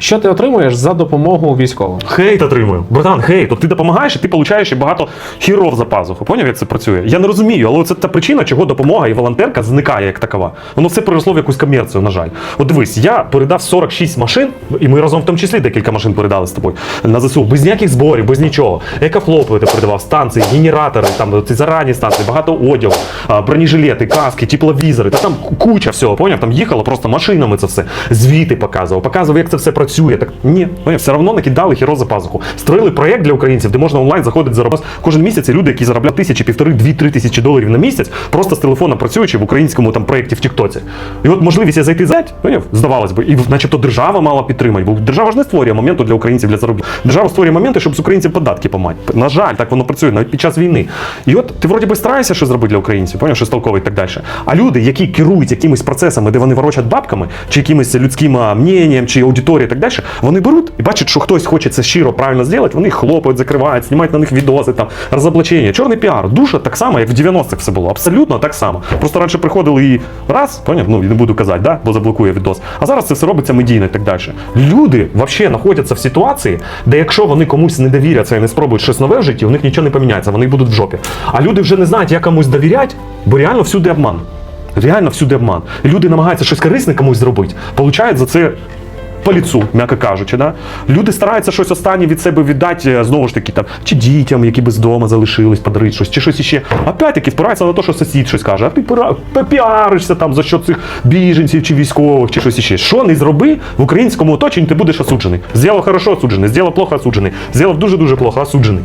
Що ти отримуєш за допомогу військовим? Хейт отримую. Братан, хейт. От ти допомагаєш, і ти получаєш і багато хіров за пазуху. Поняв, як це працює? Я не розумію, але це та причина, чого допомога і волонтерка зникає як такова. Воно все переросло в якусь комерцію, на жаль. От дивись, я передав 46 машин, і ми разом в тому числі декілька машин передали з тобою на ЗСУ, без ніяких зборів, без нічого. Екофлопи ти передавав, станції, генератори, там ці зарані станції, багато одягу, бронежилети, каски, тепловізори. Та там куча всього, поняв? Там їхало просто машинами це все. Звіти показував, показував, як це все працює. Так ні, поняв, все одно накидали хіро за пазуху. Строїли проєкт для українців, де можна онлайн заходити заробляти. Кожен місяць люди, які заробляють тисячі, півтори, дві, три тисячі доларів на місяць, просто з телефона працюючи в українському там проєкті в Тіктоці. І от можливість зайти зать, поняв, здавалось би, і начебто держава мала підтримати, бо держава ж не створює моменту для українців для заробітку. Держава створює моменти, щоб з українців податки помати. На жаль, так воно працює навіть під час війни. І от ти вроді би стараєшся щось зробити для українців, поняв, щось толкове і так далі. А люди, які керують якимись процесами, де вони ворочать бабками, чи якимось людським мненням, чи аудиторією так далі, вони беруть і бачать, що хтось хоче це щиро правильно зробити, вони хлопають, закривають, знімають на них відоси, там розоблачення. Чорний піар. Душа так само, як в 90-х все було. Абсолютно так само. Просто раніше приходили і раз, поняв, ну не буду казати, да, бо заблокує відос. А зараз це все робиться медійно і так далі. Люди взагалі знаходяться в ситуації, де якщо вони комусь не довіряться і не спробують щось нове в житті, у них нічого не поміняється, вони будуть в жопі. А люди вже не знають, як комусь довіряти, бо реально всюди обман. Реально всюди обман. Люди намагаються щось корисне комусь зробити, получають за це по ліцу, м'яко кажучи. Да? Люди стараються щось останнє від себе віддати, е, знову ж таки, там, чи дітям, які без дома залишились, подарити щось, чи щось іще. Опять-таки спираються на те, що сусід щось каже, а ти попіаришся там за що цих біженців чи військових, чи щось іще. Що не зроби в українському оточенні, ти будеш осуджений. Зробив хорошо осуджений, зробив плохо осуджений, зробив дуже-дуже плохо осуджений.